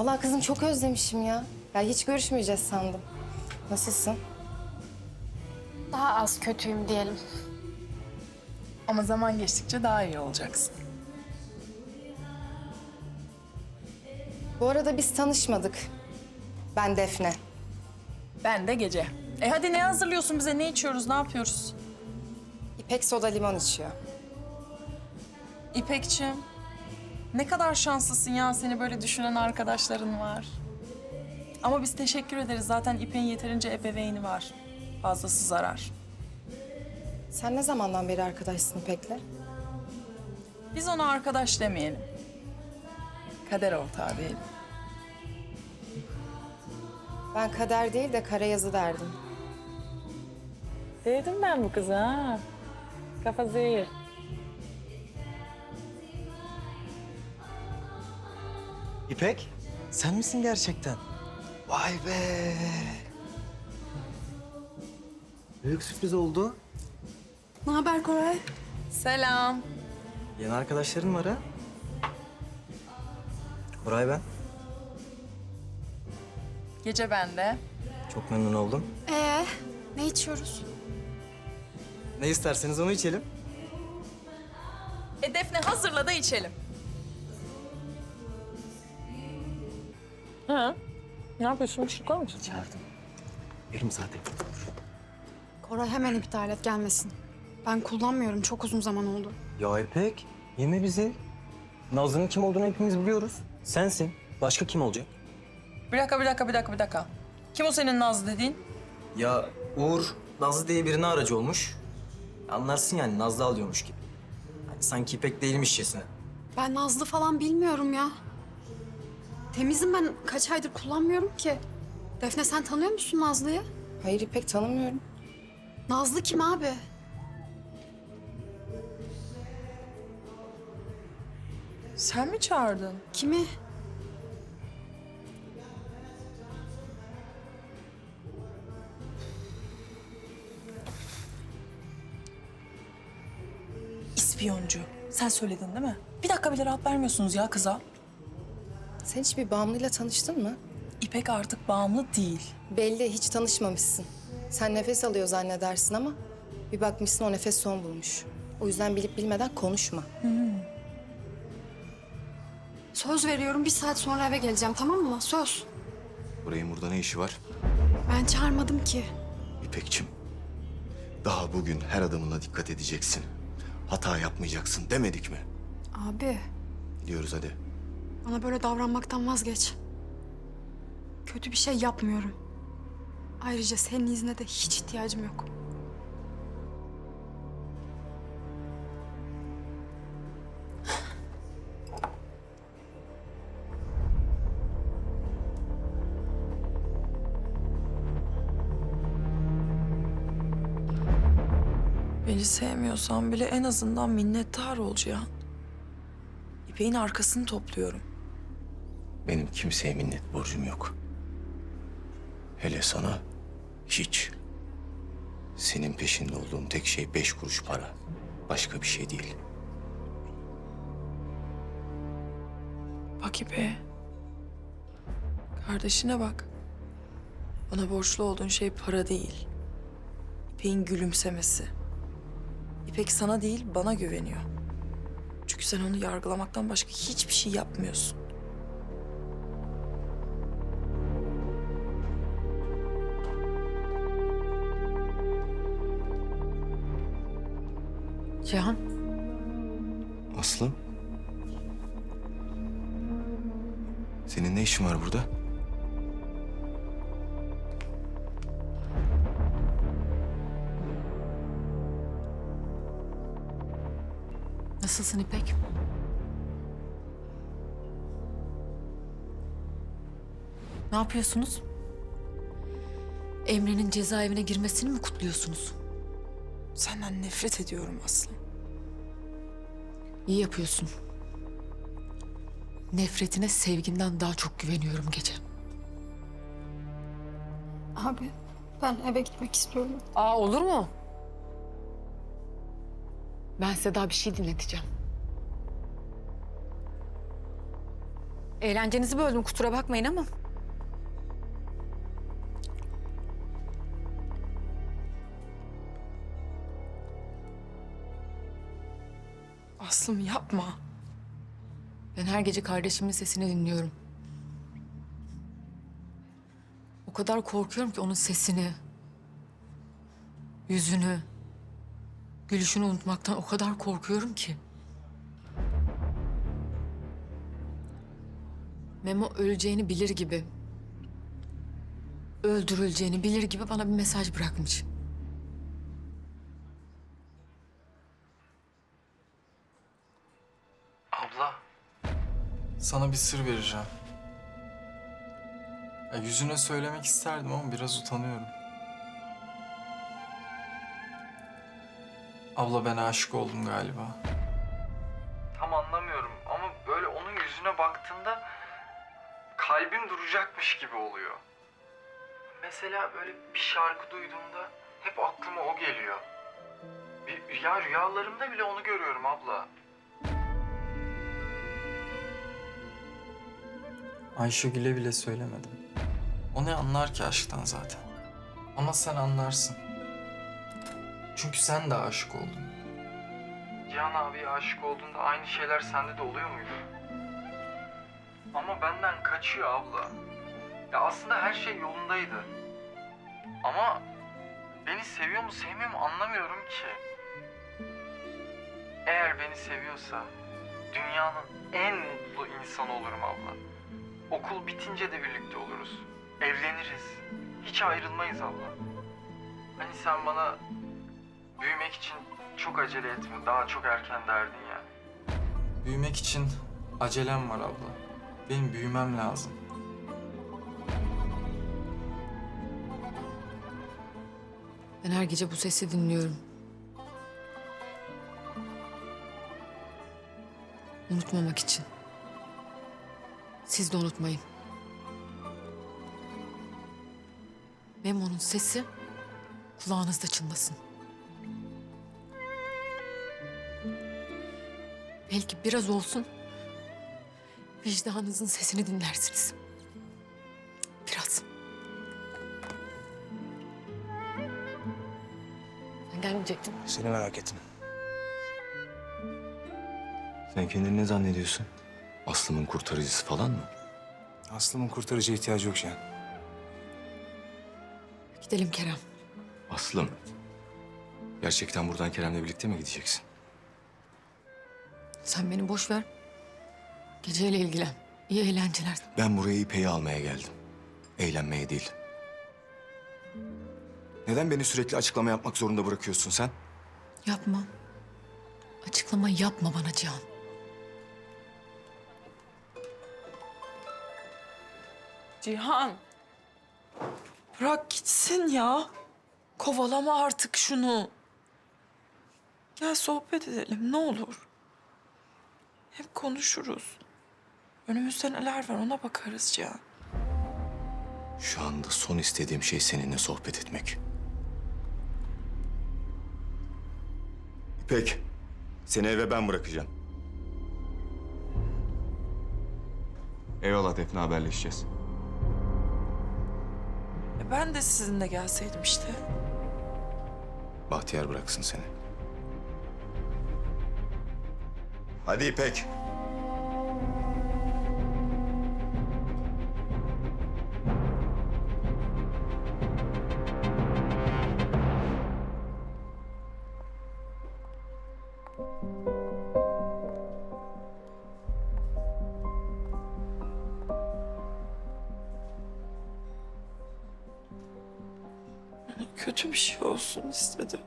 Vallahi kızım çok özlemişim ya. Ya hiç görüşmeyeceğiz sandım. Nasılsın? Daha az kötüyüm diyelim. Ama zaman geçtikçe daha iyi olacaksın. Bu arada biz tanışmadık. Ben Defne. Ben de gece. E hadi ne hazırlıyorsun bize? Ne içiyoruz? Ne yapıyoruz? İpek soda limon içiyor. İpekçim. Ne kadar şanslısın ya seni böyle düşünen arkadaşların var. Ama biz teşekkür ederiz. Zaten İpek'in yeterince ebeveyni var. Fazlası zarar. Sen ne zamandan beri arkadaşsın İpek'le? Biz ona arkadaş demeyelim. Kader ortağı diyelim. Ben kader değil de kara yazı derdim. Dedim ben bu kıza ha. Kafa zehir. İpek, sen misin gerçekten? Vay be. Büyük sürpriz oldu. Ne haber Koray? Selam. Yeni arkadaşların var ha? Koray ben. Gece bende. Çok memnun oldum. Ee, ne içiyoruz? Ne isterseniz onu içelim. E Defne hazırla da içelim. Ha? Ne yapıyorsun? Bir şey koy musun? Çağırdım. Yarım saate. Koray hemen iptal et gelmesin. Ben kullanmıyorum çok uzun zaman oldu. Ya İpek, yeme bizi. Nazlı'nın kim olduğunu hepimiz biliyoruz. Sensin. Başka kim olacak? Bir dakika, bir dakika, bir dakika, bir dakika. Kim o senin Nazlı dediğin? Ya Uğur, Nazlı diye birine aracı olmuş. Anlarsın yani Nazlı alıyormuş gibi. Hani sanki İpek değilmişçesine. Ben Nazlı falan bilmiyorum ya. Temizim ben kaç aydır kullanmıyorum ki. Defne sen tanıyor musun Nazlı'yı? Hayır İpek tanımıyorum. Nazlı kim abi? Sen mi çağırdın? Kimi? İspiyoncu. Sen söyledin değil mi? Bir dakika bile rahat vermiyorsunuz ya kıza. Sen hiç bir bağımlıyla tanıştın mı? İpek artık bağımlı değil. Belli hiç tanışmamışsın. Sen nefes alıyor zannedersin ama bir bakmışsın o nefes son bulmuş. O yüzden bilip bilmeden konuşma. Söz veriyorum bir saat sonra eve geleceğim tamam mı? Söz. Burayın burada ne işi var? Ben çağırmadım ki. İpekçim. Daha bugün her adımına dikkat edeceksin. Hata yapmayacaksın demedik mi? Abi Gidiyoruz hadi. Bana böyle davranmaktan vazgeç. Kötü bir şey yapmıyorum. Ayrıca senin iznine de hiç ihtiyacım yok. Beni sevmiyorsan bile en azından minnettar ol Cihan. İpek'in arkasını topluyorum. Benim kimseye minnet borcum yok. Hele sana hiç. Senin peşinde olduğum tek şey beş kuruş para. Başka bir şey değil. Bak İpek'e. Kardeşine bak. Bana borçlu olduğun şey para değil. İpek'in gülümsemesi. İpek sana değil bana güveniyor. Çünkü sen onu yargılamaktan başka hiçbir şey yapmıyorsun. Cihan. Aslı. Senin ne işin var burada? Nasılsın İpek? Ne yapıyorsunuz? Emre'nin cezaevine girmesini mi kutluyorsunuz? Senden nefret ediyorum Aslı. İyi yapıyorsun. Nefretine sevginden daha çok güveniyorum gece. Abi ben eve gitmek istiyorum. Aa olur mu? Ben size daha bir şey dinleteceğim. Eğlencenizi böldüm kusura bakmayın ama. Aslım yapma. Ben her gece kardeşimin sesini dinliyorum. O kadar korkuyorum ki onun sesini, yüzünü, gülüşünü unutmaktan o kadar korkuyorum ki. Memo öleceğini bilir gibi, öldürüleceğini bilir gibi bana bir mesaj bırakmış. Sana bir sır vereceğim. Ya yüzüne söylemek isterdim ama biraz utanıyorum. Abla ben aşık oldum galiba. Tam anlamıyorum ama böyle onun yüzüne baktığında kalbim duracakmış gibi oluyor. Mesela böyle bir şarkı duyduğumda hep aklıma o geliyor. Bir, ya rüyalarımda bile onu görüyorum abla. Ayşegül'e bile söylemedim. O ne anlar ki aşktan zaten. Ama sen anlarsın. Çünkü sen de aşık oldun. Cihan abiye aşık olduğunda aynı şeyler sende de oluyor muydu? Ama benden kaçıyor abla. Ya aslında her şey yolundaydı. Ama beni seviyor mu sevmiyor mu anlamıyorum ki. Eğer beni seviyorsa dünyanın en mutlu insanı olurum abla. Okul bitince de birlikte oluruz. Evleniriz. Hiç ayrılmayız abla. Hani sen bana büyümek için çok acele etme, daha çok erken derdin ya. Büyümek için acelem var abla. Benim büyümem lazım. Ben her gece bu sesi dinliyorum. Unutmamak için. Siz de unutmayın. Memo'nun sesi kulağınızda çınlasın. Belki biraz olsun vicdanınızın sesini dinlersiniz. Biraz. Sen gelmeyecektin. Seni merak ettim. Sen kendini ne zannediyorsun? Aslım'ın kurtarıcısı falan mı? Aslımın kurtarıcı ihtiyacı yok Şen. Gidelim Kerem. Aslım. Gerçekten buradan Kerem'le birlikte mi gideceksin? Sen beni boş ver. Geceyle ilgilen. İyi eğlenceler. Ben buraya İpek'i almaya geldim. Eğlenmeye değil. Neden beni sürekli açıklama yapmak zorunda bırakıyorsun sen? Yapma. Açıklama yapma bana Cihan. Cihan. Bırak gitsin ya. Kovalama artık şunu. Gel sohbet edelim ne olur. Hep konuşuruz. Önümüzde neler var ona bakarız Cihan. Şu anda son istediğim şey seninle sohbet etmek. İpek, seni eve ben bırakacağım. Eyvallah Defne haberleşeceğiz. Ben de sizinle gelseydim işte. Bahtiyar bıraksın seni. Hadi İpek. Kötü bir şey olsun istedim.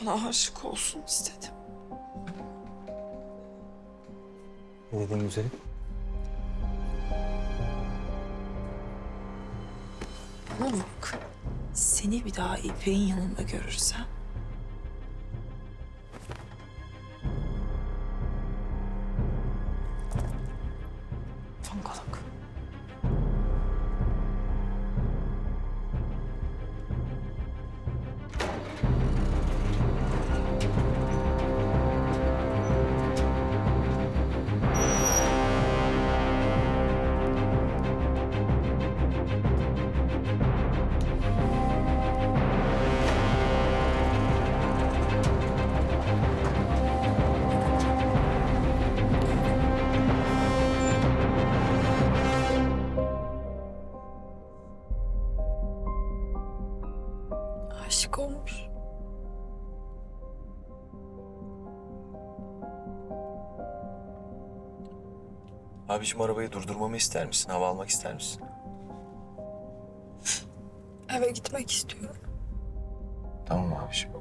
Bana aşık olsun istedim. Ne dedin güzelim? Bana bak. Seni bir daha İpek'in yanında görürsem... Fongalak. Abiciğim arabayı durdurmamı ister misin? Hava almak ister misin? Eve gitmek istiyorum. Tamam abiciğim.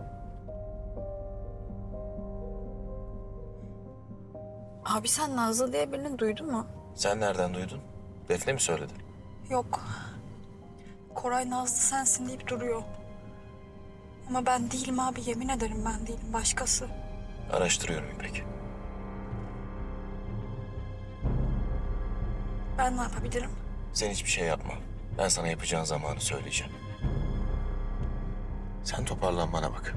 Abi sen Nazlı diye birini duydun mu? Sen nereden duydun? Defne mi söyledi? Yok. Koray Nazlı sensin deyip duruyor. Ama ben değilim abi yemin ederim ben değilim başkası. Araştırıyorum İpek. Ben ne yapabilirim? Sen hiçbir şey yapma. Ben sana yapacağın zamanı söyleyeceğim. Sen toparlan bana bak.